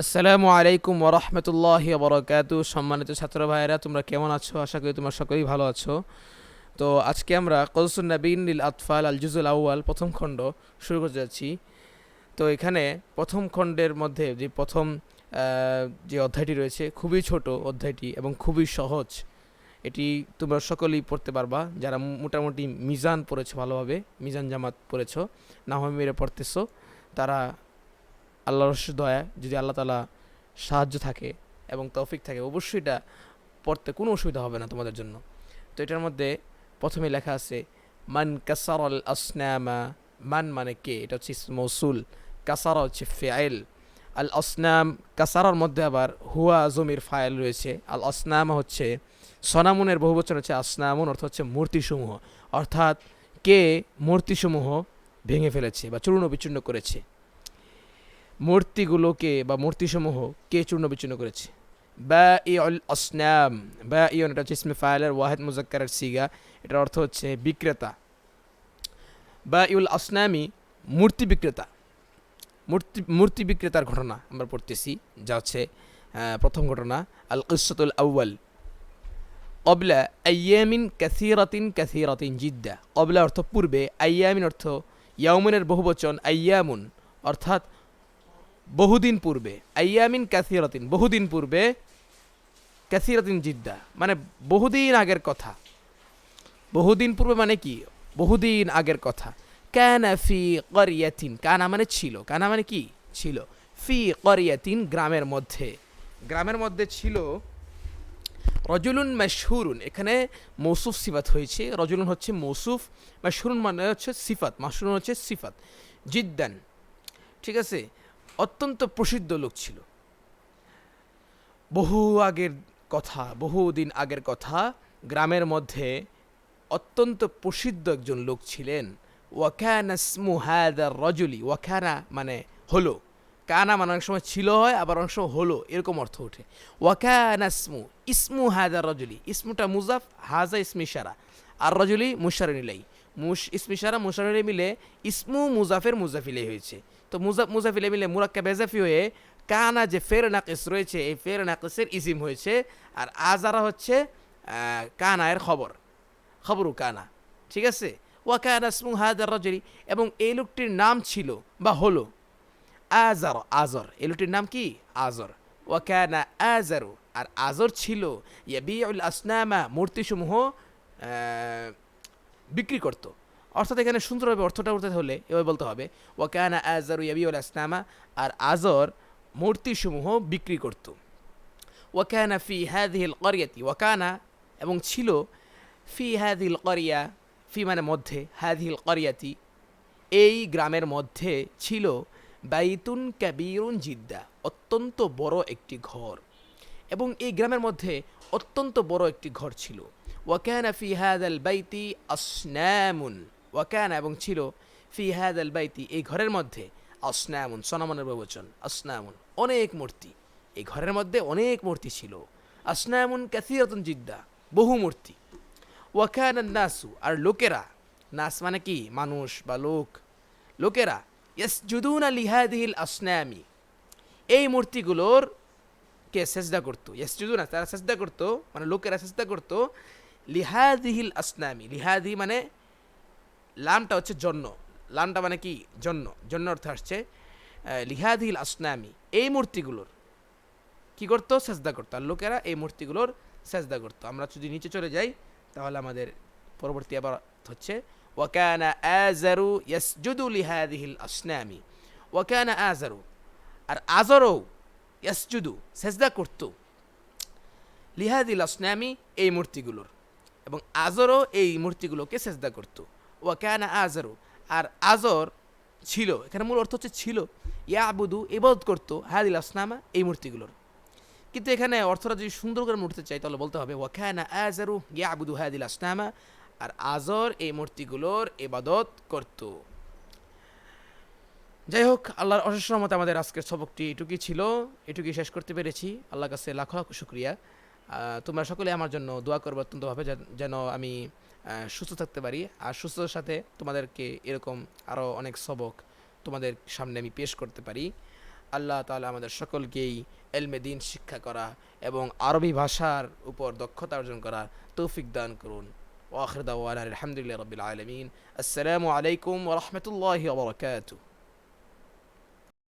আসসালামু আলাইকুম ওরহমতুল্লাহ বরকাত সম্মানিত ছাত্র ভাইয়েরা, তোমরা কেমন আছো? আশা করি তোমরা সকলেই ভালো আছো। তো আজকে আমরা কলসুন নবীন নীল আতফাল আল জুজুল আউয়াল প্রথম খণ্ড শুরু করতে যাচ্ছি। তো এখানে প্রথম খণ্ডের মধ্যে যে প্রথম যে অধ্যায়টি রয়েছে, খুবই ছোট অধ্যায়টি এবং খুবই সহজ। এটি তোমরা সকলেই পড়তে পারবা। যারা মোটামুটি মিজান পড়েছো ভালোভাবে, মিজান জামাত পড়েছো না হয় মেরে পড়তেছো, তারা আল্লাহর রস দয়া, যদি আল্লাহ তালা সাহায্য থাকে এবং তৌফিক থাকে, অবশ্যই এটা পড়তে কোনো অসুবিধা হবে না তোমাদের জন্য। তো এটার মধ্যে প্রথমে লেখা আছে, মান কাসার আল আসনামা মান মানে কে? এটা হচ্ছে মৌসুল। কাসারা হচ্ছে ফেয়াইল আল আসনাম, কাসারার মধ্যে আবার হুয়া, জমির ফাইল রয়েছে। আল আসনাম হচ্ছে, সনামুনের বহুবচন হচ্ছে আসনামুন, অর্থ হচ্ছে মূর্তিসমূহ। অর্থাৎ কে মূর্তিসমূহ ভেঙে ফেলেছে বা চূর্ণ বিচূর্ণ করেছে। মূর্তিগুলোকে বা মূর্তিসমূহ কে চূর্ণ বিচূর্ণ করেছে? বা ই অল আসনাম। বা ইয়ন এটা হচ্ছে ইসমে ফাইলের ওয়াহেদ মুজাক্কারের সিগা। এটার অর্থ হচ্ছে বিক্রেতা। বা ইউল আসনামি মূর্তি বিক্রেতা। মূর্তি মূর্তি বিক্রেতার ঘটনা আমরা পড়তেছি। যা হচ্ছে প্রথম ঘটনা আল কিসতুল আউ্বাল অবলা আয়ামিন কাসিরাতিন কাসিরাতিন জিদ্দা। অবলা অর্থ পূর্বে আয়ামিন অর্থ ইয়াউমিনের বহুবচন আয়ামুন অর্থাৎ বহুদিন পূর্বে আয়ামিন কাসিরাতিন, বহুদিন পূর্বে কাসিরাতিন জিদ্দা। মানে বহুদিন আগের কথা। বহুদিন পূর্বে মানে কি? বহুদিন আগের কথা। কানা ফি করিয়াতিন, কানা মানে ছিল। কানা মানে কি? ছিল। ফি করিয়াতিন গ্রামের মধ্যে। গ্রামের মধ্যে ছিল রজুলুন মাশহুরুন। এখানে মৌসুফ সিফাত হয়েছে। রজুলুন হচ্ছে মৌসুফ, মাশহুরুন মানে হচ্ছে সিফাত, মাশহুরুন হচ্ছে সিফাত। জিদ্দান। ঠিক আছে? অত্যন্ত প্রসিদ্ধ লোক ছিল। বহু আগের কথা বহুদিন আগের কথা, গ্রামের মধ্যে অত্যন্ত প্রসিদ্ধ একজন লোক ছিলেন। ওয়াকানা স্মু হাদার রজুলি ওয়াকানা মানে হলো। কানা মানে অনেক সময় ছিল হয়, আবার অনেক সময় হলো, এরকম অর্থ ওঠে। ওয়াকানা স্মু ইসমু হাদার রজুলি, ইসমুটা মুজাফ, হাজা ইসমি ইশারা। আর রজুলি মুশার নিলাই মুশ ইসমি ইশারা মুশার মিলে ইসমু মুজাফের মুজাফিলে হয়েছে। তো মুজাফ মুজাফিলে মিলে মুরাক্কা বেজাফি হয়ে কানা যে ফের নাকিস রয়েছে এই ফের নাকিসের ইজিম হয়েছে। আর আজারা হচ্ছে আহ, কানায়ের খবর। খবরু কানা। ঠিক আছে? ওয়াকানা ইসমু হাদার রজুলি। এবং এই লোকটির নাম ছিল বা হলো আজর আজর। এই লোকটির নাম কি? আজর। ওয়াকানা আজারু। আর আজর ছিল ইয়াবিউল আসনামা মূর্তিসমূহ বিক্রি করত। অর্থাৎ এখানে সুন্দরভাবে অর্থটা উঠতে হলে এভাবে বলতে হবে ওয়াকানা আজারু ইয়াবিউল আসনামা আর আজর মূর্তিসমূহ বিক্রি করত। ওয়াকানা ফি হাদিহিল করিয়াতি ওয়াকানা এবং ছিল ফি হাদিল করিয়া ফি মানে মধ্যে হাদিহিল করিয়াতি এই গ্রামের মধ্যে ছিল বাইতুন কাবিরুন জিদ্দা, অত্যন্ত বড় একটি ঘর। এবং এই গ্রামের মধ্যে অত্যন্ত বড় একটি ঘর ছিল। ওয়াকানা ফি হাদাল বাইতি আসনামুন ওয়াকানা এবং ছিল ফি হাদাল বাইতি এই ঘরের মধ্যে আসনামুন সনামনের প্রবচন আসনামুন অনেক মূর্তি। এই ঘরের মধ্যে অনেক মূর্তি ছিল। আসনামুন কাসিরাতুন জিদ্দা বহু মূর্তি। ওয়াকান নাসু আর লোকেরা নাস মানে কি? মানুষ বা লোক। লোকেরা ইয়াস জুদুন লিহাদিহিল আসনামি এই মূর্তিগুলোর কে সেজদা করতো? ইয়াস জুদুনা তারা সেজদা করতো। মানে লোকেরা সেজদা করতো। লিহাদিহিল আসনামি লিহাদি মানে লামটা হচ্ছে জন্য লামটা মানে কি? জন্য জন্য অর্থ আসছে আহ, লিহাদিহিল আসনামি এই মূর্তিগুলোর কি করতো? সেজদা করতো। আর লোকেরা এই মূর্তিগুলোর সেজদা করতো। আমরা যদি নিচে চলে যাই তাহলে আমাদের পরবর্তী আবার হচ্ছে ওয়াকানা আজারু ইয়াসজুদু লিহাদিহিল আসনামি ওয়াকানা আজারু আর আজরও ইয়াসজুদু সেজদা করতো। লিহাদিল আসনামি এই মূর্তিগুলোর। এবং আজরও এই মূর্তিগুলোকে সেজদা করতো। ওয়াকানা আজরু। আর আজর ছিল, এখানে মূল অর্থ হচ্ছে ছিল ইয়া আবুদু এবাদত করতো হাদিল আসনামা, এই মূর্তিগুলোর। কিন্তু এখানে অর্থটা যদি সুন্দর করে উঠতে চাই, তাহলে বলতে হবে ওয়াখানা আজারু ইয়াবুদু হাদিল আসনামা, আর আজর এই মূর্তিগুলোর এবাদত করত। যাই হোক, আল্লাহর অশেষ রহমতে আমাদের আজকের সবকটি এটুকুই ছিল, এটুকুই শেষ করতে পেরেছি। আল্লাহ কাছে লাখ লাখো শুক্রিয়া। তোমরা সকলে আমার জন্য দোয়া করবে অত্যন্তভাবে যেন- আমি সুস্থ থাকতে পারি। আর সুস্থতার সাথে তোমাদেরকে এরকম আরও অনেক সবক তোমাদের সামনে আমি পেশ করতে পারি। আল্লাহ তাআলা আমাদের সকলকেই এলমে দিন, শিক্ষা করা এবং আরবি ভাষার উপর দক্ষতা অর্জন করা তৌফিক দান করুন। ওয়াখির দাওয়ানা আলহামদুলিল্লাহ রবিল আলমিন। আসসালামু আলাইকুম ওরহমতুল্লাহ ওবরকাতুহ